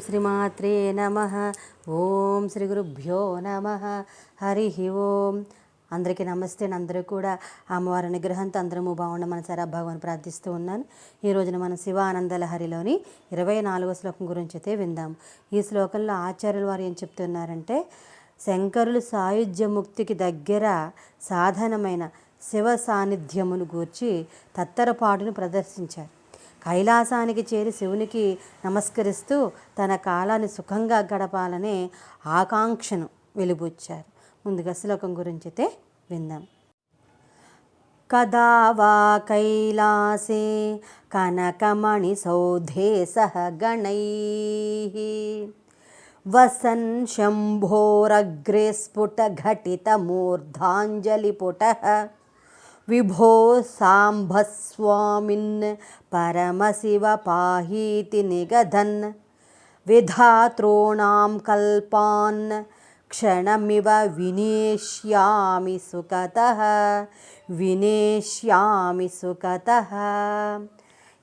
శ్రీమాత్రే నమ. ఓం శ్రీ గురుభ్యో నమ. హరి ఓం. అందరికీ నమస్తే అందరూ కూడా అమ్మవారి అనుగ్రహంతో అందరము బాగుండ మనసారా భగవాన్ ప్రార్థిస్తూ ఉన్నాను. ఈ రోజున మనం శివ ఆనందలహరిలోని ఇరవై నాలుగో శ్లోకం గురించి అయితే విందాం. ఈ శ్లోకంలో ఆచార్యుల వారు ఏం చెప్తున్నారంటే శంకరులు సాయుధ్య ముక్తికి దగ్గర సాధనమైన శివ సాన్నిధ్యమును గూర్చి తత్తరపాటును ప్రదర్శించారు. కైలాసానికి చేరి శివునికి నమస్కరిస్తూ తన కాలాన్ని సుఖంగా గడపాలనే ఆకాంక్షను వెలిబుచ్చారు. ముందుగా శ్లోకం గురించి అయితే విందాం. కదా వా కైలాసే కనకమణిసౌధే సహ గణై. వసన్ శంభోరగ్రే స్ఫుటఘటితమూర్ధాంజలిపుట విభో సాంభస్వామిన్ పరమశివ పాహీతి నిగధన్ విధాతॄణాం కల్పాన్ క్షణమివ వినేష్యామి సుఖత వినేష్యామి సుఖత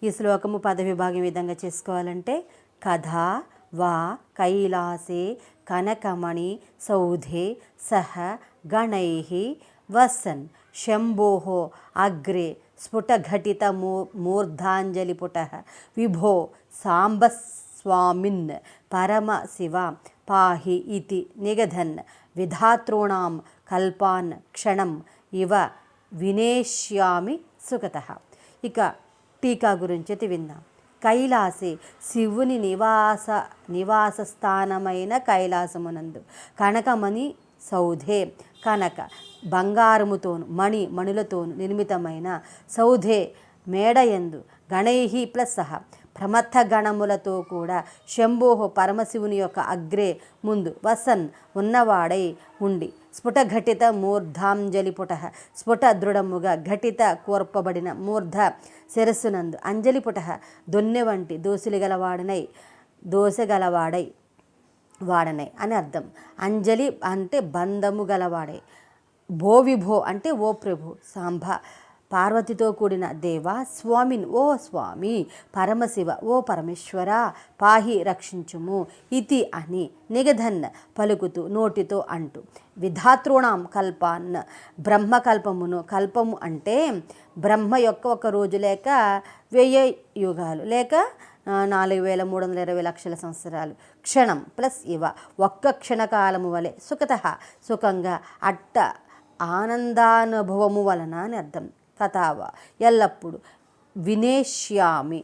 ఈ శ్లోకము పద విభాగం విధంగా చేసుకోవాలంటే కథ వా కైలాసే కనకమణి సౌధే సహ గణై వసన్ శంభో అగ్రే స్ఫుటఘటిత మూ మూర్ధాంజలిపుట. విభో సాంబస్వామిన్ పరమ శివ పాహి ఇతి నిగధన్ విధాతॄణాం కల్పాన్ క్షణం ఇవ వినేష్యామి సుఖత. ఇక టీకా గురించి అయితే విందాం కైలాసే శివుని నివాస నివాస స్థానమైన కైలాసమునందు. కనకమణి సౌధే. కనక బంగారముతోను మణి మణులతోను నిర్మితమైన సౌధే మేడయందు గణైహి ప్లస్ సహ ప్రమత్థ గణములతో కూడా శంభోహ పరమశివుని యొక్క అగ్రే ముందు వసన్ ఉన్నవాడై ఉండి స్ఫుటఘటిత మూర్ధాంజలిపుట స్ఫుట దృఢముగా ఘటిత కోర్పబడిన మూర్ధ శిరస్సునందు అంజలి పుట దొన్నె వంటి దోసులు గలవాడనై దోసగలవాడై వాడనై అని అర్థం. అంజలి అంటే బంధము గలవాడే. భో విభో అంటే ఓ ప్రభు సాంబ పార్వతితో కూడిన దేవ స్వామిన్ ఓ స్వామి. పరమశివ ఓ పరమేశ్వర. పాహి రక్షించుము ఇతి అని నిగధన్ పలుకుతూ నోటితో అంటూ. విధాతృణాం కల్పాన్ బ్రహ్మకల్పమును కల్పము అంటే బ్రహ్మ యొక్క ఒక రోజు లేక వెయ్యి యుగాలు లేక నాలుగు వేల మూడు వందల ఇరవై లక్షల సంవత్సరాలు. క్షణం ప్లస్ ఇవ. ఒక్క క్షణకాలము వలె సుఖత. సుఖంగా అట్ట ఆనందానుభవము వలన అని అర్థం. కథావ ఎల్లప్పుడూ వినేష్యామి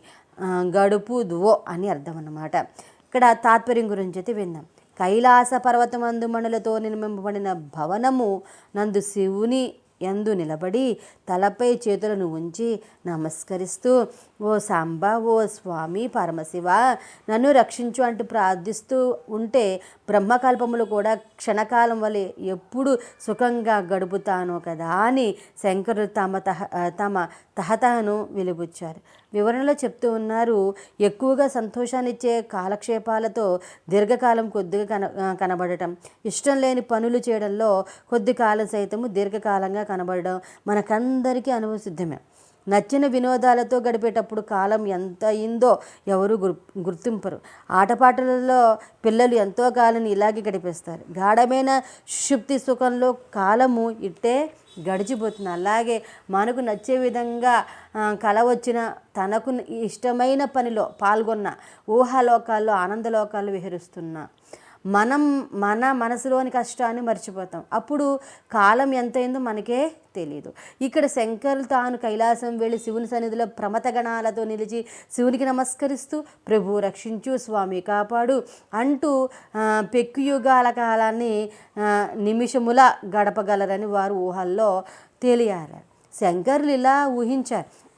గడుపుదువో అని అర్థం అన్నమాట ఇక్కడ తాత్పర్యం గురించి అయితే విన్నాం కైలాస పర్వతమందు మణులతో నిర్మింపబడిన భవనము నందు శివుని ఎందు నిలబడి తలపై చేతులను ఉంచి నమస్కరిస్తూ ఓ సాంబ ఓ స్వామి పరమశివ నన్ను రక్షించు అంటూ ప్రార్థిస్తూ ఉంటే బ్రహ్మకల్పములు కూడా క్షణకాలం వలె ఎప్పుడు సుఖంగా గడుపుతాను కదా అని శంకరులు తమ తహ తమ తహతహను వెలుబుచ్చారు. వివరణలో చెప్తూ ఉన్నారు ఎక్కువగా సంతోషాన్నిచ్చే కాలక్షేపాలతో దీర్ఘకాలం కొద్దిగా కన కనబడటం. ఇష్టం లేని పనులు చేయడంలో కొద్ది కాలం సైతము దీర్ఘకాలంగా కనబడడం మనకందరికీ అనుభవసిద్ధమే. నచ్చిన వినోదాలతో గడిపేటప్పుడు కాలం ఎంత అయిందో ఎవరు గుర్ గుర్తింపరు. ఆటపాటలలో పిల్లలు ఎంతో కాలం ఇలాగే గడిపేస్తారు. గాఢమైన సుషుప్తి సుఖంలో కాలము ఇట్టే గడిచిపోతుంది. అలాగే మనకు నచ్చే విధంగా కల వచ్చిన తనకు ఇష్టమైన పనిలో పాల్గొన్న ఊహాలోకాల్లో ఆనందలోకాల్లో విహరిస్తున్న మనం మన మనసులోని కష్టాన్ని మర్చిపోతాం. అప్పుడు కాలం ఎంతైందో మనకే తెలియదు ఇక్కడ శంకర్ తాను కైలాసం వెళ్ళి శివుని సన్నిధిలో ప్రమత గణాలతో నిలిచి శివునికి నమస్కరిస్తూ ప్రభు రక్షించు స్వామి కాపాడు అంటూ పెక్కుయుగాల కాలాన్ని నిమిషముల గడపగలరని వారు ఊహల్లో తేలియారు శంకర్లు ఇలా ఊహించారు.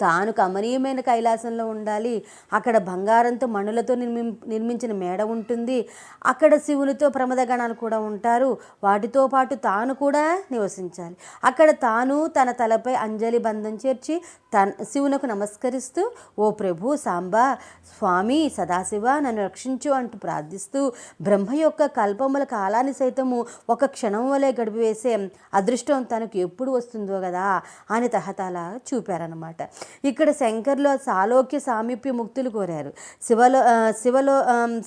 తాను కమనీయమైన కైలాసంలో ఉండాలి. అక్కడ బంగారంతో మణులతో నిర్మి నిర్మించిన మేడ ఉంటుంది. అక్కడ శివునితో ప్రమదగణాలు కూడా ఉంటారు. వాటితో పాటు తాను కూడా నివసించాలి. అక్కడ తాను తన తలపై అంజలి బంధం చేర్చి తన శివునకు నమస్కరిస్తూ ఓ ప్రభు సాంబ స్వామి సదాశివ నన్ను రక్షించు అంటూ ప్రార్థిస్తూ బ్రహ్మ యొక్క కల్పముల కాలాన్ని సైతము ఒక క్షణం వలె గడిపివేసే అదృష్టం తనకు ఎప్పుడు వస్తుందో కదా అని తహతలా చూపారనమాట ఇక్కడ శంకర్లు సాలోక్య సామీప్య ముక్తులు కోరారు. శివలో శివలో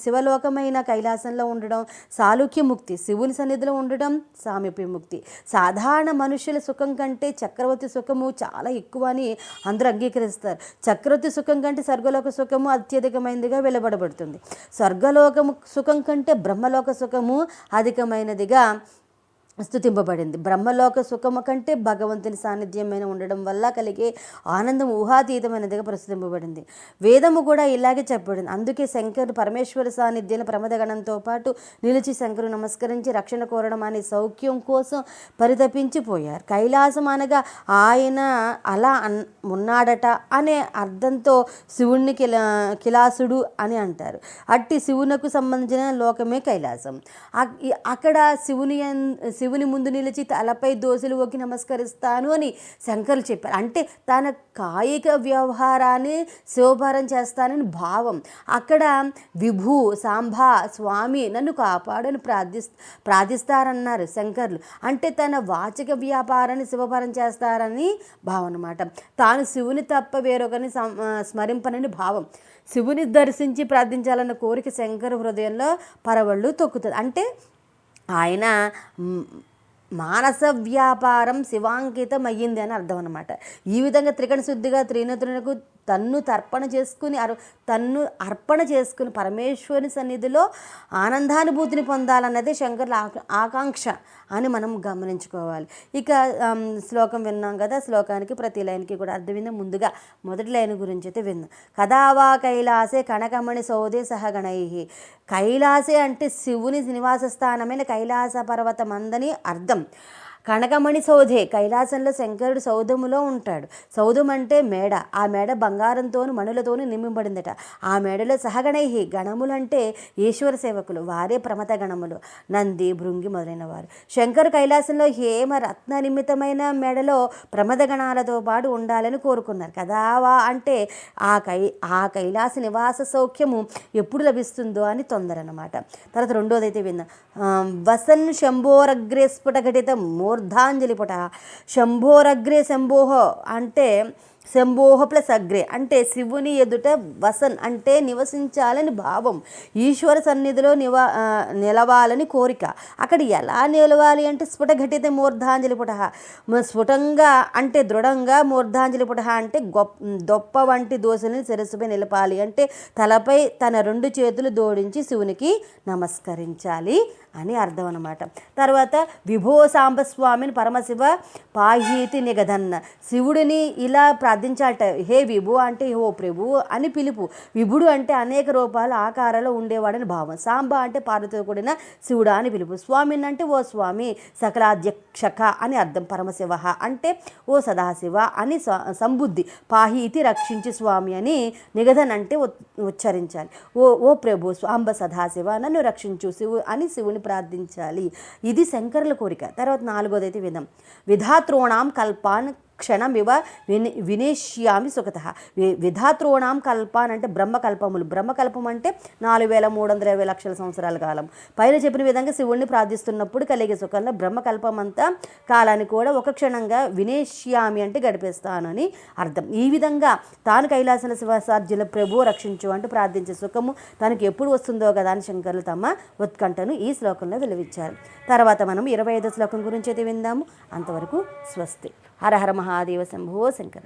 శివలోకమైన కైలాసంలో ఉండడం సాలోక్య ముక్తి శివుని సన్నిధిలో ఉండడం సామీప్య ముక్తి. సాధారణ మనుషుల సుఖం కంటే చక్రవర్తి సుఖము చాలా ఎక్కువ అని అందరూ అంగీకరిస్తారు. చక్రవర్తి సుఖం కంటే స్వర్గలోక సుఖము అత్యధికమైనదిగా వెలువడబడుతుంది. స్వర్గలోకము సుఖం కంటే బ్రహ్మలోక సుఖము అధికమైనదిగా స్థుతింపబడింది. బ్రహ్మలోక సుఖము కంటే భగవంతుని సాన్నిధ్యమైన ఉండడం వల్ల కలిగే ఆనందం ఊహాతీతమైనదిగా ప్రస్తుతింపబడింది. వేదము కూడా ఇలాగే చెప్పబడింది. అందుకే శంకరుడు పరమేశ్వర సాన్నిధ్యం ప్రమదగణంతో పాటు నిలిచి శంకరు నమస్కరించి రక్షణ కోరడం అనే సౌఖ్యం కోసం పరితపించిపోయారు కైలాసం అనగా ఆయన అలా అన్ ఉన్నాడట అనే అర్థంతో శివుణ్ణి కిలా కిలాసుడు అని అంటారు. అట్టి శివునకు సంబంధించిన లోకమే కైలాసం. అక్కడ శివుని శివు శివుని ముందు నిలిచి తలపై దోశలు ఓకి నమస్కరిస్తాను అని శంకర్లు చెప్పారు. అంటే తన కాయిక వ్యవహారాన్ని శివభారం చేస్తానని భావం. అక్కడ విభు సాంబా స్వామి నన్ను కాపాడని ప్రార్థి ప్రార్థిస్తారన్నారు శంకర్లు. అంటే తన వాచక వ్యాపారాన్ని శివభారం చేస్తారని భావం అనమాట తాను శివుని తప్ప వేరొకరిని స్మరింపనని భావం. శివుని దర్శించి ప్రార్థించాలన్న కోరిక శంకర హృదయంలో పరవళ్ళు తొక్కుతుంది. అంటే ఆయన మానస వ్యాపారం శివాంకితం అయ్యింది అని అర్థం అనమాట ఈ విధంగా త్రికణ శుద్ధిగా త్రినేత్రునకు తన్ను తర్పణ చేసుకుని అర్ తన్ను అర్పణ చేసుకుని పరమేశ్వరుని సన్నిధిలో ఆనందానుభూతిని పొందాలన్నదే శంకర్ల ఆకాంక్ష అని మనం గమనించుకోవాలి. ఇక శ్లోకం విన్నాం కదా శ్లోకానికి ప్రతి లైన్కి కూడా అర్థం విందాం. ముందుగా మొదటి లైన్ గురించి అయితే విందాం. కదావా కైలాసే కనకమణి సౌదే సహగణై కైలాసే అంటే శివుని నివాస స్థానమైన కైలాస పర్వతం అందని అర్థం. కనకమణి సౌధే కైలాసంలో శంకరుడు సౌధములో ఉంటాడు. సౌధం అంటే మేడ. ఆ మేడ బంగారంతోను మణులతోను నింపబడిందట ఆ మేడలో సహగణై గణములంటే ఈశ్వర సేవకులు. వారే ప్రమత గణములు. నంది భృంగి మొదలైన వారు శంకరు కైలాసంలో హేమ రత్న నిమిత్తమైన మేడలో ప్రమద గణాలతో పాటు ఉండాలని కోరుకున్నారు. కదావా అంటే ఆ కై ఆ కైలాస నివాస సౌఖ్యము ఎప్పుడు లభిస్తుందో అని తొందర అనమాట తర్వాత రెండోదైతే అయితే విందాం వసన్ శంభోరగ్రేస్ఫుట స్ఫుటఘటిత మూర్ధాంజలి పుట శంభోరగ్రే శంభోహ అంటే శంభోహ ప్లస్ అగ్రే. అంటే శివుని ఎదుట వసన్ అంటే నివసించాలని భావం. ఈశ్వర సన్నిధిలో నివా నిలవాలని కోరిక. అక్కడ ఎలా నిలవాలి అంటే స్ఫుటఘటిత మూర్ధాంజలి పుట స్ఫుటంగా అంటే దృఢంగా మూర్ధాంజలి పుట అంటే గొప్ప దొప్ప వంటి దోశని శిరస్సుపై నిలపాలి. అంటే తలపై తన రెండు చేతులు దోడించి శివునికి నమస్కరించాలి అని అర్థం అనమాట తర్వాత విభో సాంబస్వామిని పరమశివ పాహీతి నిగదన్న శివుడిని ఇలా ప్రార్థించాలట హే విభు అంటే ఓ ప్రభు అని పిలుపు. విభుడు అంటే అనేక రూపాల ఆకారాలు ఉండేవాడని భావం. సాంబ అంటే పార్వతితో కూడిన శివుడా అని పిలుపు. స్వామిని అంటే ఓ స్వామి సకలాధ్యక్షక అని అర్థం. పరమశివ అంటే ఓ సదాశివ అని స- సంబుద్ధి. పాహీతి రక్షించి స్వామి అని నిగదన్ అంటే ఉచ్చరించాలి. ఓ ఓ ప్రభు స్వాంబ సదాశివ నన్ను రక్షించు శివు అని శివుని ప్రార్థించాలి. ఇది శంకరుల కోరిక. తర్వాత నాలుగోదైతే విధం. విధాత్రోణాం కల్పాన్ క్షణమివ విని వినేష్యామి సుఖత. విధాతృణాం కల్పాన్ అంటే బ్రహ్మకల్పములు. బ్రహ్మకల్పం అంటే నాలుగు వేల మూడు వందల ఇరవై లక్షల సంవత్సరాల కాలం. పైన చెప్పిన విధంగా శివుణ్ణి ప్రార్థిస్తున్నప్పుడు కలిగే సుఖంలో బ్రహ్మకల్పం అంతా కాలాన్ని కూడా ఒక క్షణంగా వినేష్యామి అంటే గడిపేస్తానని అర్థం. ఈ విధంగా తాను కైలాసన శివసార్జుల ప్రభు రక్షించు అంటూ ప్రార్థించే సుఖము తనకు ఎప్పుడు వస్తుందో కదా అని శంకరులు తమ ఉత్కంఠను ఈ శ్లోకంలో వెలువిచ్చారు. తర్వాత మనం ఇరవై ఐదో శ్లోకం గురించి అయితే విందాము. అంతవరకు స్వస్తి. హర హర మహాదేవ శంభో శంకర.